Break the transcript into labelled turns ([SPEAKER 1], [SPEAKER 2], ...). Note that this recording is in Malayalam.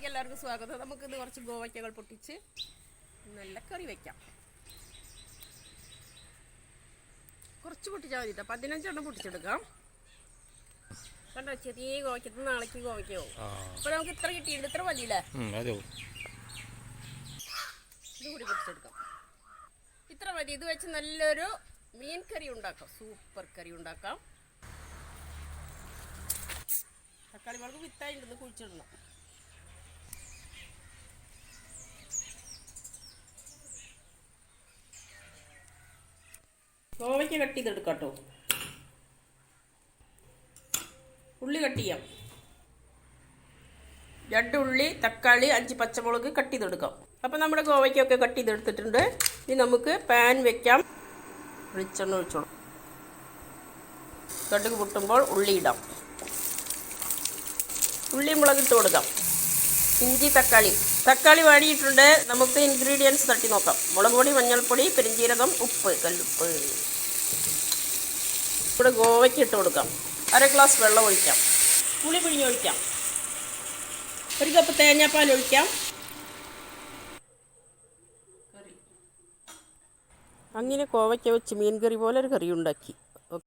[SPEAKER 1] വീഡിയോയിലേക്ക് എല്ലാവർക്കും സ്വാഗതം. നമുക്ക് ഇത് കുറച്ച് ഗോവയ്ക്കകൾ പൊട്ടിച്ച് നല്ല കറി വെക്കാം. കുറച്ച് പൊട്ടിച്ചാൽ മതി കേട്ടോ പതിനഞ്ചെണ്ണം പൊട്ടിച്ചെടുക്കാം. കണ്ടോ ചെറിയ ഗോവയ്ക്കത്ത് നാളേക്ക് ഗോവയ്ക്കാവും
[SPEAKER 2] അപ്പൊ
[SPEAKER 1] അപ്പോൾ നമുക്ക് ഇത്ര കിട്ടിയിട്ടുണ്ട്. ഇത്ര മതിയില്ലേ? ഇതുകൂടി പൊട്ടിച്ചെടുക്കാം. ഇത്ര മതി. ഇത് വെച്ച് നല്ലൊരു മീൻ കറി ഉണ്ടാക്കാം. സൂപ്പർ കറി ഉണ്ടാക്കാം. തക്കാളി മുളക് വിത്തായിട്ടൊന്ന് കുഴിച്ചിടണം. കോവയ്ക്ക് കട്ട് ചെയ്തെടുക്കാം കേട്ടോ ഉള്ളി കട്ട് ചെയ്യാം. രണ്ട് ഉള്ളി തക്കാളി അഞ്ച് പച്ചമുളക് കട്ട് ചെയ്തെടുക്കാം. അപ്പോൾ നമ്മുടെ ഗോവയ്ക്കൊക്കെ കട്ട് ചെയ്തെടുത്തിട്ടുണ്ട്. ഇനി നമുക്ക് പാൻ വെക്കാം. വെളിച്ചെണ്ണ ഒഴിച്ചോളാം. കടുക് പൊട്ടുമ്പോൾ ഉള്ളി ഇടാം. ഉള്ളി മുളക് ഇട്ട് കൊടുക്കാം. ഇഞ്ചി തക്കാളി. തക്കാളി വാടിയിട്ടുണ്ട്. നമുക്ക് ഇൻഗ്രീഡിയൻസ് തട്ടി നോക്കാം. മുളക് പൊടി മഞ്ഞൾപ്പൊടി പെരിഞ്ചീരകം ഉപ്പ് കല്ലുപ്പ്. ഇവിടെ ഗോവയ്ക്ക് ഇട്ട് കൊടുക്കാം. അര ഗ്ലാസ് വെള്ളം ഒഴിക്കാം. പുളി പിഴിഞ്ഞൊഴിക്കാം ഒരു കപ്പ് തേങ്ങാപ്പാൽ ഒഴിക്കാം. അങ്ങനെ കോവയ്ക്ക വെച്ച് മീൻ കറി പോലെ ഒരു കറി ഉണ്ടാക്കി